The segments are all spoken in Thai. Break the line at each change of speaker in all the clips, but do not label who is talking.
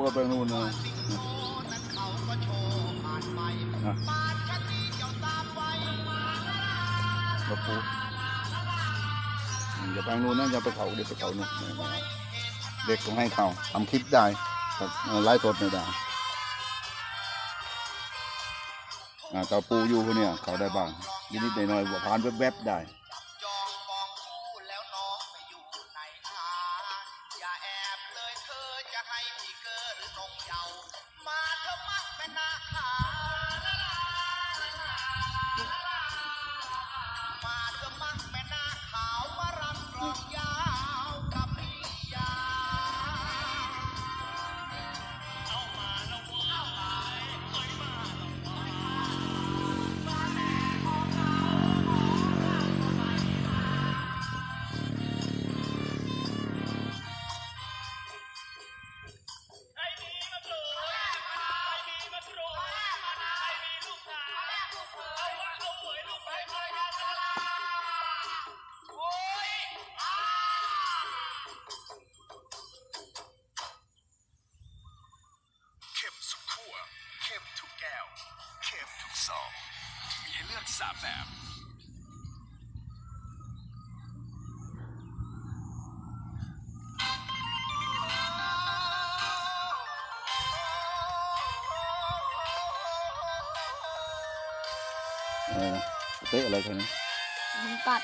ปูเปิดไปนู่นนะอะปูอย่าไปนู่นนะอย่าไปเขาเด็กไปเขานู่นเด็กต้องให้เขาทำคลิปได้แต่ไล่สดไม่ได้อ่าตะปูอยู่พวกเนี่ยเขาได้บ้างนิดๆหน่อยๆผ่านแวบๆได้
แอบเลยเธอ จะให้พี่เกอหรือนงเยามาเธอมาแม่นาคา
สามแบบ
เออเตะอะไรแค่นี้
มันกัด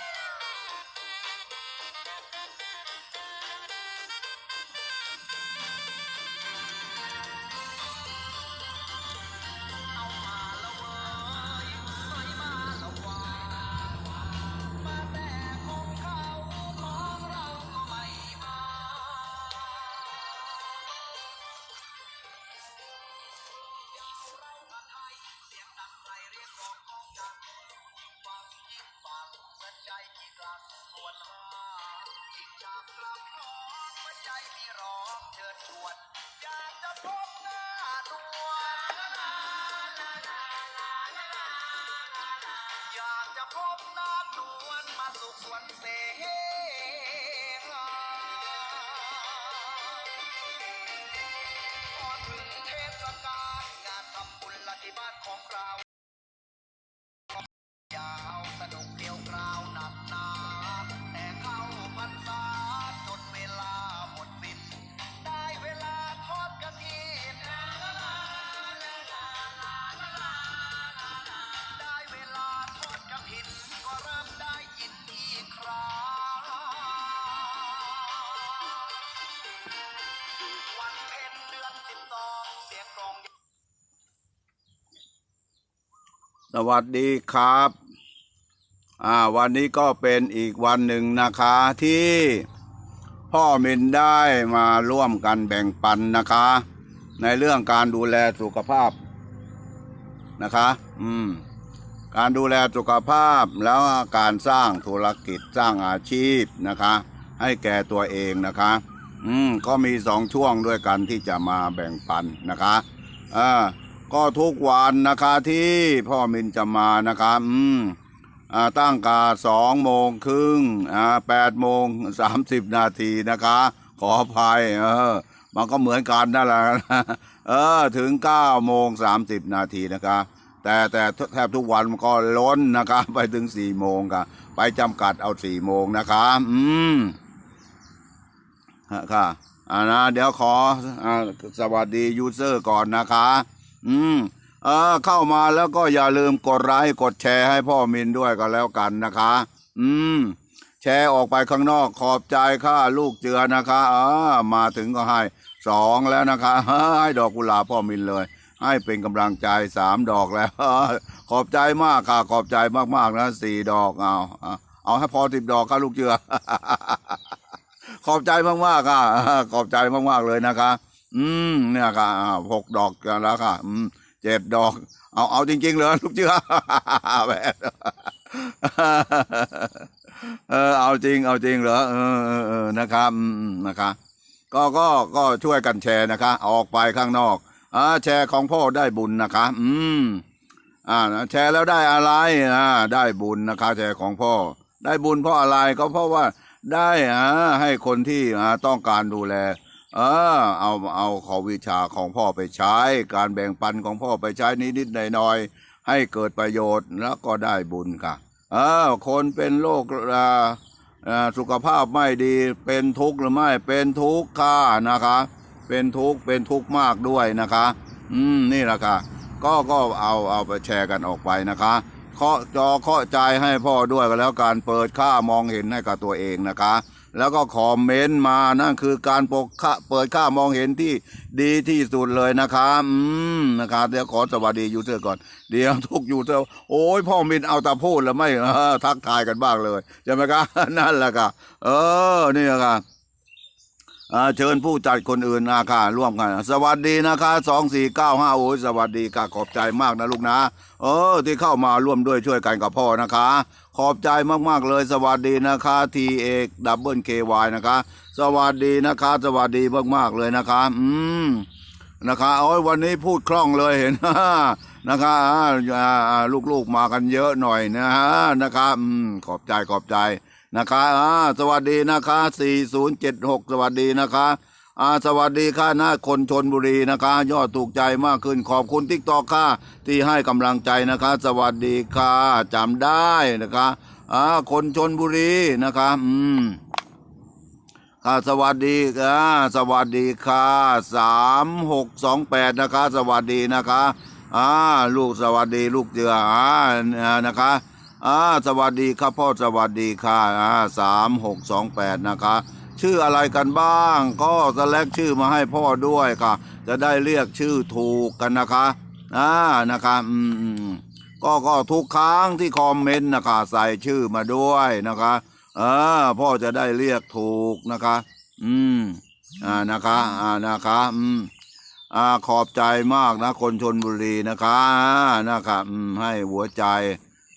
สวัสดีครับ อ่า
วันนี้ก็เป็นอีกวันหนึ่งนะคะที่พ่อมินได้มาร่วมกันแบ่งปันนะคะ ในเรื่องการดูแลสุขภาพนะคะ อืม การดูแลสุขภาพแล้วการสร้างธุรกิจสร้างอาชีพนะคะ ให้แก่ตัวเองนะคะ อืม ก็มีสองช่วงด้วยกันที่จะมาแบ่งปันนะคะ อ่า ก็ทุกวันนะคะที่พ่อมินจะมานะคะอืมอ่าตั้งกาสองโมงครึ่งอ่าแปดโมงสามสิบนาทีนะคะ ขออภัยเออมันก็เหมือนกันนั่นแหละเออถึงเก้าโมงสามสิบนาทีนะคะแต่แต่แทบทุกวันมันก็ล้นนะคะไปถึงสี่โมงค่ะไปจำกัดเอาสี่โมงนะคะอืมฮะค่ะอ่านะเดี๋ยวขออสวัสดียูเซอร์ก่อนนะคะ อืมเออเข้ามาแล้วก็อย่าลืมกดไลค์กดแชร์ให้พ่อมินด้วยก็แล้วกันนะคะ อืม แชร์ออกไปข้างนอกขอบใจค่าลูกเจือนะคะเออมาถึงก็ให้สองแล้วนะคะให้ดอกกุหลาบพ่อมินเลย ให้เป็นกำลังใจสามดอกแล้วขอบใจมากค่ะ ขอบใจมากๆนะสี่ดอกเอาเอาเอาให้พอสิบดอกค่ะลูกเจือ ขอบใจมากๆค่ะ ขอบใจมากๆเลยนะคะ อืมเนี่ยค่ะหกดอกแล้วค่ะ อืมเจ็ดดอก เอาเอาจริงๆเลยลูกเจือแหมเออเอาจริง เอาจริงเหรอเออเออเออนะครับนะคะก็ก็ก็ช่วยกันแชร์นะคะ ออกไปข้างนอกอ่าแชร์ของพ่อได้บุญนะคะ อืมอ่าแชร์แล้วได้อะไรอ่าได้บุญนะคะ แชร์ของพ่อ ได้บุญเพราะอะไรก็เพราะว่าได้อ่าให้คนที่อ่าต้องการดูแล เออเอาเอาขอวิชาของพ่อไปใช้ การแบ่งปันของพ่อไปใช้นิดๆหน่อยๆให้เกิดประโยชน์แล้วก็ได้บุญค่ะ เออ คนเป็นโรคอ่าอ่าสุขภาพไม่ดีเป็นทุกข์หรือไม่เป็นทุกข์ค่ะนะคะ เป็นทุกข์เป็นทุกข์มากด้วยนะคะ อืมนี่แหละค่ะ ก็ก็เอาเอาไปแชร์กันออกไปนะคะเคาะจอเคาะใจให้พ่อด้วยก็แล้วการเปิดค่ามองเห็นให้กับตัวเองนะคะ แล้วก็คอมเมนต์มานั่นคือการปกค่าเปิดค่ามองเห็นที่ดีที่สุดเลยนะคะอืมนะคะเดี๋ยวขอสวัสดียูเซอร์ก่อนเดี๋ยวทุกยูเซอร์โอ้ยพ่อมินเอาต่พูดแล้วไม่ทักทายกันบ้างเลยใช่ไหมคะนั่นแหละค่ะเออนี่แหละค่ะอ่าเชิญผู้จัดคนอื่นนะค่ะร่วมกัน สวัสดีนะคะสองสี่เก้าห้าโอ้ยสวัสดีค่ะขอบใจมากนะลูกนะ เออ ที่เข้ามาร่วมด้วยช่วยกันกับพ่อนะคะ ขอบใจมากๆเลย สวัสดีนะคะทีเอกดับเบิลเควายนะคะ สวัสดีนะคะ สวัสดีมากๆเลยนะคะ อืมนะคะโอ้ยวันนี้พูดคล่องเลยเห็นนะคะลูกๆมากันเยอะหน่อยนะฮะนะคะอืมขอบใจขอบใจนะคะสวัสดีนะคะ 4076 สวัสดีนะคะ อาสวัสดีค่ะหน้าคนชนบุรีนะคะ ยอดถูกใจมากขึ้นขอบคุณทิกตอกค่ะ ที่ให้กำลังใจนะคะ สวัสดีค่ะจำได้นะคะอ่าคนชนบุรีนะคะอืมค่ะสวัสดีค่ะสวัสดีค่ะสามหกสองแปดนะคะ สวัสดีนะคะอ่าลูกสวัสดีลูกเจืออ่าอ่านะคะอ่าสวัสดีครับพ่อสวัสดีค่ะอ่าสามหกสองแปดนะคะ ชื่ออะไรกันบ้าง ก็สแลกชื่อมาให้พ่อด้วยค่ะ จะได้เรียกชื่อถูกกันนะคะอ่านะคะอืมก็ก็ทุกครั้งที่คอมเมนต์นะคะใส่ชื่อมาด้วยนะคะเออพ่อจะได้เรียกถูกนะคะ อืมอ่านะคะอ่านะคะอืมอ่าขอบใจมากนะ คนชนบุรีนะคะอ่านะคะอืมให้หัวใจ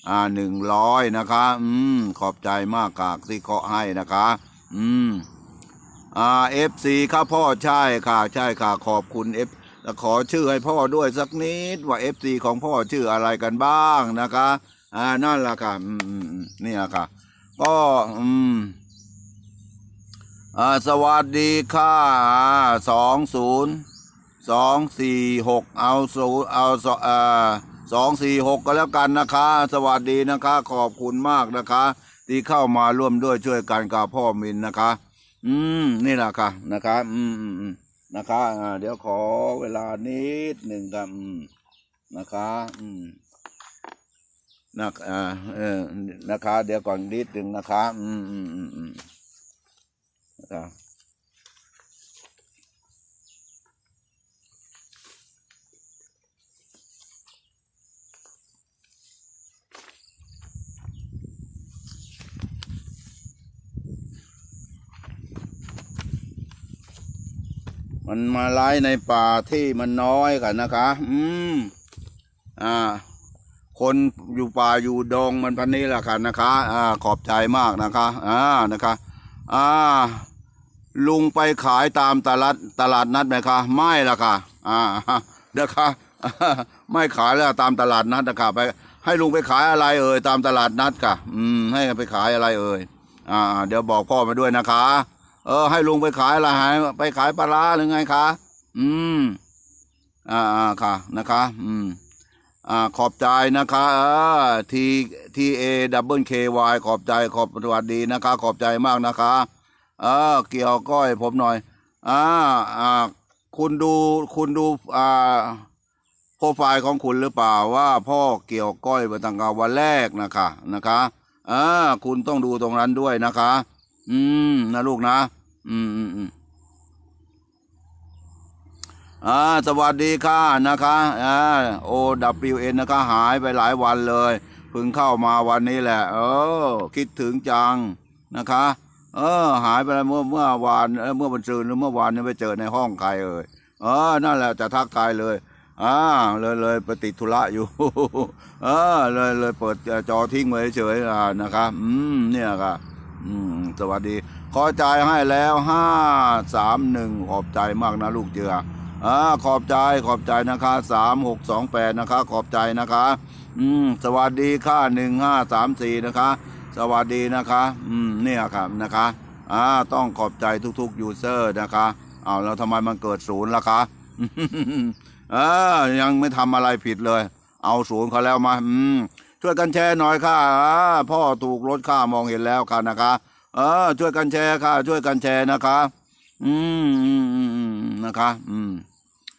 อ่าหนึ่งร้อยนะคะ อืมขอบใจมากกากที่เคาะให้นะคะ อืมอ่าเอฟซีครับพ่อใช่ค่ะ ใช่ค่ะ ขอบคุณเอฟขอชื่อให้พ่อด้วยสักนิดว่าเอฟซีของพ่อชื่ออะไรกันบ้างนะคะอ่านั่นแหละค่ะ อืมอืมนี่แหละค่ะ ก็อืมอ่าสวัสดีค่ะสองศูนย์สองสี่หกเอาศูนย์เอาสอ่าสองสี่หกก็แล้วกันนะคะ สวัสดีนะคะ ขอบคุณมากนะคะ ที่เข้ามาร่วมด้วยช่วยกันกับพ่อมินนะคะ อืม นี่แหละค่ะนะคะอืมอืมอืมนะคะอ่าเดี๋ยวขอเวลานิดหนึ่งครับอืมนะคะ อืมนะอ่าเออนะคะ เดี๋ยวก่อนนิดหนึ่งนะคะ อืมอืมอืมอืมนะครับ มันมาไล่ในป่าที่มันน้อยกันนะคะ อืม อ่า คนอยู่ป่าอยู่ดงมันพันนี้แหละค่ะนะคะ อ่า ขอบใจมากนะคะ อ่า นะคะ อ่า ลุงไปขายตามตลาดตลาดนัดไหมคะ ไม่ละค่ะ อ่านะคะไม่ขายแล้วตามตลาดนัดนะคะไป ให้ลุงไปขายอะไรเอ่ยตามตลาดนัดค่ะ อืม ให้ไปขายอะไรเอ่ย อ่า เดี๋ยวบอกพ่อมาด้วยนะคะ เออ ให้ลุงไปขายอะไรให้ไปขายปลาร้าหรือไงคะ อืม อ่าค่ะนะคะ อืม อ่า ขอบใจนะคะทีทีเอดับเบิลเควายขอบใจขอบสวัสดีนะคะ ขอบใจมากนะคะ เออ เกี่ยวก้อยผมหน่อย อ่า อ่า คุณดูคุณดู อ่าโปรไฟล์ของคุณหรือเปล่าว่าพ่อเกี่ยวก้อยมาตั้งแต่วันแรกนะคะนะคะอ่าคุณต้องดูตรงนั้นด้วยนะคะ อืมนะลูกนะ อืมอืมอืมอ่าสวัสดีค่ะนะคะอ่าโอดับเอ็นนะคะ หายไปหลายวันเลยเพิ่งเข้ามาวันนี้แหละ เออ คิดถึงจังนะคะ เออ หายไปเมื่อเมื่อวานเมื่อวันซืนหรือเมื่อวานนี้ไปเจอในห้องใครเอ่ยเออ นั่นแหละจะทักทายเลยอ่าเลยเลยปติดธุระอยู่ เออ เลยเลยเปิดจอทิ้งไว้เฉยๆอ่านะคะ อืม เนี่ยค่ะ อืม สวัสดี ขอจ่ายให้แล้วห้าสามหนึ่งขอบใจมากนะลูกเจืออ่าขอบใจขอบใจนะคะสามหกสองแปดนะคะ ขอบใจนะคะ อืม สวัสดีค่ะหนึ่งห้าสามสี่นะคะ สวัสดีนะคะ อืมเนี่ยครับนะคะอ่าต้องขอบใจทุกๆยูเซอร์นะคะเอาแล้วทำไมมันเกิดศูนย์ล่ะคะเออยังไม่ทำอะไรผิดเลย เอาศูนย์เขาแล้วมา อืม ช่วยกันแชร์หน่อยค่ะอ่าพ่อถูกรถค่ามองเห็นแล้วค่ะนะคะ ออช่วยกันแชร์ค่ะ ช่วยกันแชร์นะคะ อืมอืมอืมนะคะ อืม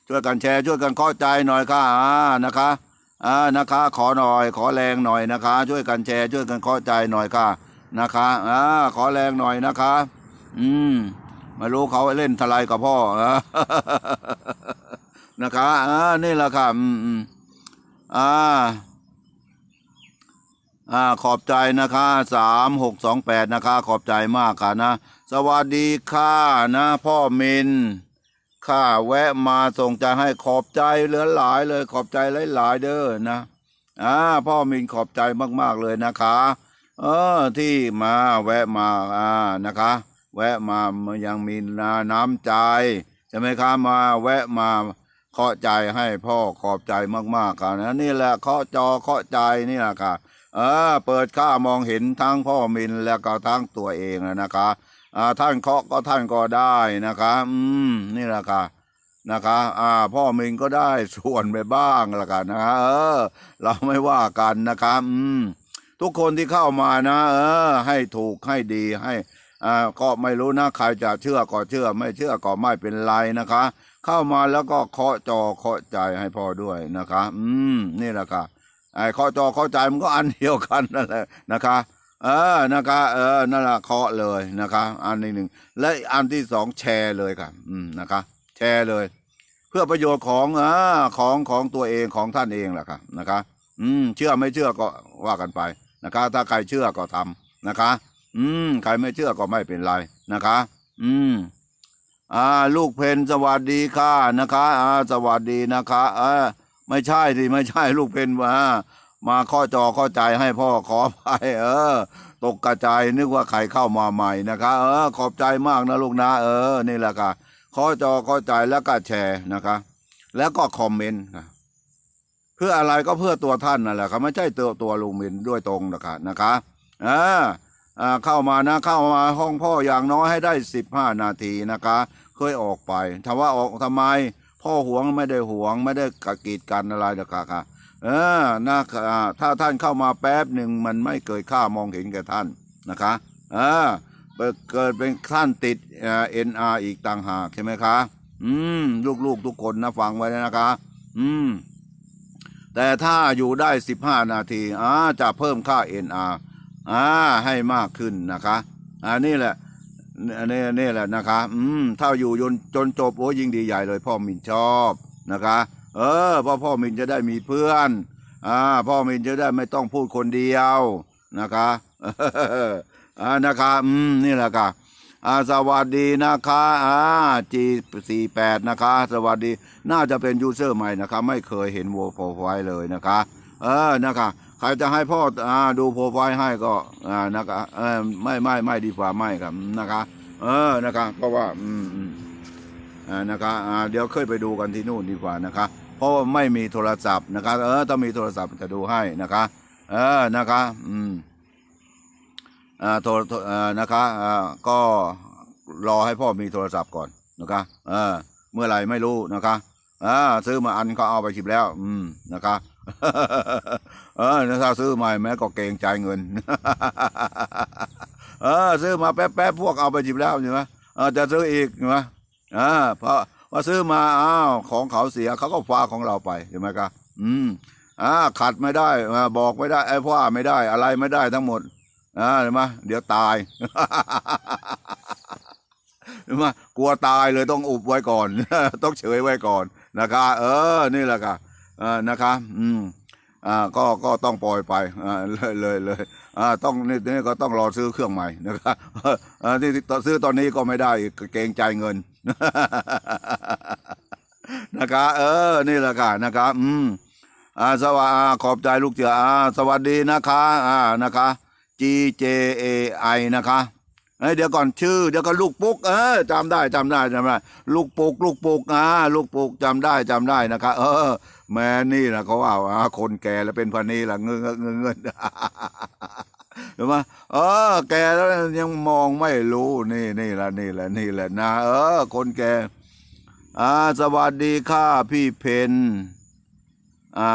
ช่วยกันแชร์ช่วยกันเข้าใจหน่อยค่ะอ่านะคะอ่านะคะ ขอหน่อย ขอแรงหน่อยนะคะ ช่วยกันแชร์ช่วยกันเข้าใจหน่อยค่ะ นะคะอ่าขอแรงหน่อยนะคะ อืมไม่รู้เขาเล่นทลายกับพ่อนะคะอ่านี่แหละค่ะ อืมอืมอ่า อ่าขอบใจนะคะสามหกสองแปดนะคะ ขอบใจมากค่ะนะ สวัสดีค่ะนะ พ่อมินข้าแวะมาส่งใจให้ขอบใจเหลือหลายเลยขอบใจหลายๆเด้อนะอ่าพ่อมินขอบใจมากๆเลยนะคะ เออที่มาแวะมาอ่านะคะ แวะมายังมีน้ำใจใช่ไหมคะมาแวะมาเคาะใจให้พ่อขอบใจมากๆค่ะนะนี่แหละเคาะจอเคาะใจนี่แหละค่ะ เออเปิดข้ามองเห็นทั้งพ่อมินแล้วก็ทั้งตัวเองนะคะอ่าท่านเคาะก็ท่านก็ได้นะคะอืมนี่แหละค่ะนะคะอ่าพ่อมินก็ได้ส่วนไปบ้างละกันนะคะเออ เราไม่ว่ากันนะคะอืมทุกคนที่เข้ามานะ เออ ให้ถูกให้ดีให้อ่าก็ไม่รู้นะใครจะเชื่อก็เชื่อ ไม่เชื่อก็ไม่เป็นไรนะคะ เข้ามาแล้วก็เคาะจอเคาะใจให้พ่อด้วยนะคะ อืม นี่แหละค่ะ ข้อจอเข้าใจมันก็อันเดียวกันนั่นแหละนะคะ เออนะคะ เออนั่นแหละเคาะเลยนะคะ อันที่หนึ่งและอันที่สองแชร์เลยค่ะ อืมนะคะ แชร์เลย เพื่อประโยชน์ของอ่าของของตัวเองของท่านเองแหละค่ะนะคะ อืม เชื่อไม่เชื่อก็ว่ากันไปนะคะ ถ้าใครเชื่อก็ทำนะคะ อืม ใครไม่เชื่อก็ไม่เป็นไรนะคะ อืมอ่า ลูกเพนสวัสดีค่ะนะคะ อ่า สวัสดีนะคะ เออ ไม่ใช่สิไม่ใช่ลูกเพนมามาข้อจอข้อใจให้พ่อขอไปเออ ตกกระจายนึกว่าใครเข้ามาใหม่นะคะ เออ ขอบใจมากนะลูกนะ เออ นี่แหละค่ะข้อจอข้อใจแล้วก็แชร์นะคะ แล้วก็คอมเมนต์ค่ะเพื่ออะไรก็เพื่อตัวท่านนั่นแหละครับไม่ใช่ตัวตัวลุงมินด้วยตรงนะคะนะคะอ่าอ่าเข้ามานะเข้ามาห้องพ่ออย่างน้อยให้ได้สิบห้านาทีนะคะ เคยออกไปถามว่าออกทำไม พ่อหวงไม่ได้หวงไม่ได้กะกีดกันอะไรหรอกค่ะเออนะอ่าถ้าท่านเข้ามาแป๊บหนึ่งมันไม่เกิดค่ามองเห็นแก่ท่านนะคะเออเกิดเป็นท่านติดเอ็นอาร์อีกต่างหากใช่ไหมคะอืมลูกๆทุกคนนะฟังไว้นะคะ อืม แต่ถ้าอยู่ได้สิบห้านาทีอ่าจะเพิ่มค่าเอ็นอาร์อ่าให้มากขึ้นนะคะ อันนี้แหละ นี่นี่แหละนะคะ อืมถ้าอยู่จนจนจบโอ้ยิ่งดีใหญ่เลย พ่อมินชอบนะคะ เออเพ่อพ่อมินจะได้มีเพื่อนอ่าพ่อมินจะได้ไม่ต้องพูดคนเดียวนะคะอ่านะคะอืมนี่แหละค่ะอ่าสวัสดีนะคะอ่า G สี่แปดนะคะ สวัสดี น่าจะเป็นยูเซอร์ใหม่นะคะ ไม่เคยเห็นโวโปรไฟล์เลยนะคะ เออนะคะ ใครจะให้พ่ออ่าดูโปรไฟล์ให้ก็อ่านะคะเออไม่ไม่ไม่ดีกว่าไม่ครับนะคะ เออนะคะเพราะว่าอืมอ่านะคะอ่าเดี๋ยวเคยไปดูกันที่นู่นดีกว่านะคะเพราะว่าไม่มีโทรศัพท์นะคะเออถ้ามีโทรศัพท์จะดูให้นะคะเออนะคะอืมอ่าโทรอ่านะคะอ่าก็รอให้พ่อมีโทรศัพท์ก่อนนะคะเออเมื่อไหร่ไม่รู้นะคะอ่าซื้อมาอันก็เอาไปชิบแล้ว อืมนะคะ เออถ้าซื้อใหม่แม้ก็เกงใจเงิน เออ ซื้อมาแป๊บๆพวกเอาไปจิบแล้วใช่ไหมเออจะซื้ออีกใช่ไหมอ่าเพราะว่าซื้อมาอ้าวของเขาเสียเขาก็ฟ้าของเราไปใช่ไหมครับอืมอ่าขัดไม่ได้บอกไม่ได้ไอ้พ่อไม่ได้ อะไรไม่ได้ทั้งหมดอ่าเห็นไหมเดี๋ยวตายเห็นไหมกลัวตายเลยต้องอุบไว้ก่อน ต้องเฉยไว้ก่อนนะคะ เออ นี่แหละค่ะ นะคะอืมอ่าก็ก็ต้องปล่อยไปอ่าเลยเลยเลยอ่าต้องนี่นี่ก็ต้องรอซื้อเครื่องใหม่นะครับอ่าที่ซื้อตอนนี้ก็ไม่ได้เกรงใจเงินนะคะเออนี่แหละค่ะนะคะอืมอ่าสวัสดีขอบใจลูกเจืออ่าสวัสดีนะคะอ่านะคะ G J A I นะคะเอ้ยเดี๋ยวก่อนชื่อเดี๋ยวก็ลูกปุกเออจำได้จำได้จำได้ ลูกปุกลูกปุกอ่าลูกปุกจำได้จำได้นะคะ เออ แม่นี่นะเขาว่าอ่าคนแก่แล้วเป็นพันนี้ละเงินเงินเงินเงินเห็นไหมเออ แก่แล้วยังมองไม่รู้นี่นี่แหละนี่แหละนี่แหละนะเออ คนแก่อ่าสวัสดีค่ะพี่เพนอ่า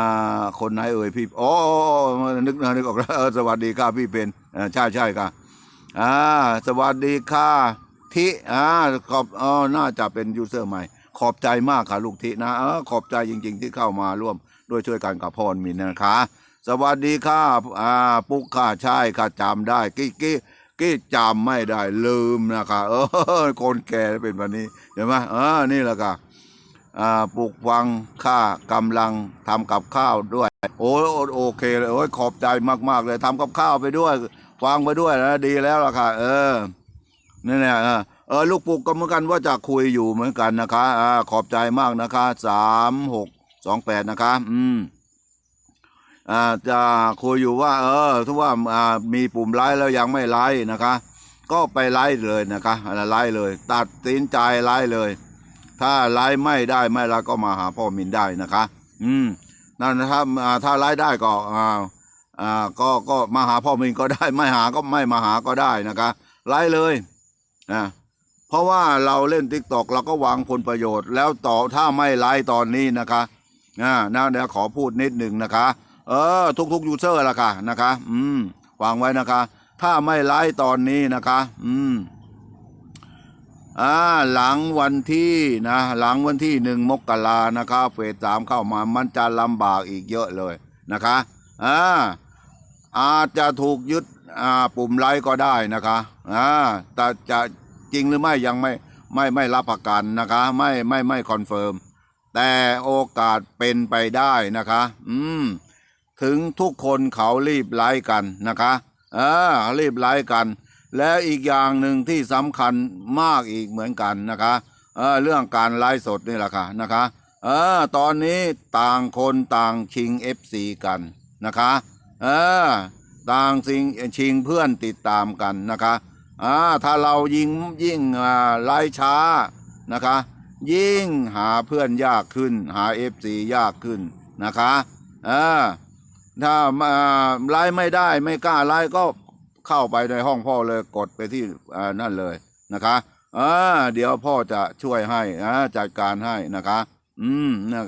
คนไหนเอ่ยพี่โอ้โอ้โอ้นึกนึกออกแล้วสวัสดีค่ะพี่เพนใช่ใช่ค่ะอ่าสวัสดีค่ะทิอ่าขอบอ๋อน่าจะเป็นยูเซอร์ใหม่ ขอบใจมากค่ะลูกทินะเออขอบใจจริง ๆ ที่เข้ามาร่วมด้วยช่วยกันกับพรมินนะคะ สวัสดีค่ะอ่าปุ๊กค่ะใช่ค่ะจำได้กี้กี้กี้จำไม่ได้ลืมนะคะเออคนแก่เป็นแบบนี้เห็นไหมเออนี่แหละค่ะอ่าปลูกฟังข้ากำลังทำกับข้าวด้วย โอ้ยโอเคเลยโอ้ยขอบใจมาก ๆ เลยทำกับข้าวไปด้วย ฟังไปด้วยนะดีแล้วล่ะค่ะ เออนี่เนี่ยออ เออลูกปลูกก็เหมือนกันว่าจะคุยอยู่เหมือนกันนะคะอ่าขอบใจมากนะคะสามหกสองแปดนะคะ อืมอ่าจะคุยอยู่ว่า เออถ้าว่าอ่ามีปุ่มไลค์แล้วยังไม่ไลค์นะคะ ก็ไปไลค์เลยนะคะไลค์เลย ตัดสินใจไลค์เลย ถ้าไลฟ์ไม่ได้ไม่ล้วก็มาหาพ่อมินได้นะคะ อืมนั่นนะครับอ่าถ้าไลฟ์ได้ก็อ่าอ่าก็ก็มาหาพ่อมินก็ได้ ไม่หาก็ไม่มาหาก็ได้นะคะไลฟ์เลยนะ เพราะว่าเราเล่นทิกตอกเราก็วังผลประโยชน์ แล้วต่อถ้าไม่ไลฟ์ตอนนี้นะคะอ่านะเดี๋ยวขอพูดนิดหนึ่งนะคะ เออ ทุกๆยูเซอร์ละค่ะนะคะ อืมวางไว้นะคะ ถ้าไม่ไลฟ์ตอนนี้นะคะ อืมอ่าหลังวันที่นะหลังวันที่หนึ่งมกรานะคะเฟสสามเข้ามามันจะลำบากอีกเยอะเลยนะคะอ่าอาจจะถูกยึดอ่าปุ่มไลค์ก็ได้นะคะอ่าแต่จะ จริงหรือไม่ยังไม่ไม่ไม่รับประกันนะคะไม่ไม่ไม่คอนเฟิร์มแต่โอกาสเป็นไปได้นะคะ อืมถึงทุกคนเขารีบไลค์กันนะคะเออรีบไลค์กัน แล้วอีกอย่างหนึ่งที่สำคัญมากอีกเหมือนกันนะคะเออเรื่องการไลฟ์สดนี่แหละค่ะนะคะเออตอนนี้ต่างคนต่างชิง FC กันนะคะเออต่างชิงชิงเพื่อนติดตามกันนะคะ อ่าถ้าเรายิงยิ่งไลฟ์ช้านะคะ ยิ่งหาเพื่อนยากขึ้น หา FC ยากขึ้นนะคะเออถ้ามาไลฟ์ไม่ได้ไม่กล้าไลฟ์ก็เข้าไปในห้องพ่อเลยกดไปที่อ่านั่นเลยนะคะอ่าเดี๋ยวพ่อจะช่วยให้จัดการให้นะคะ อืมนะ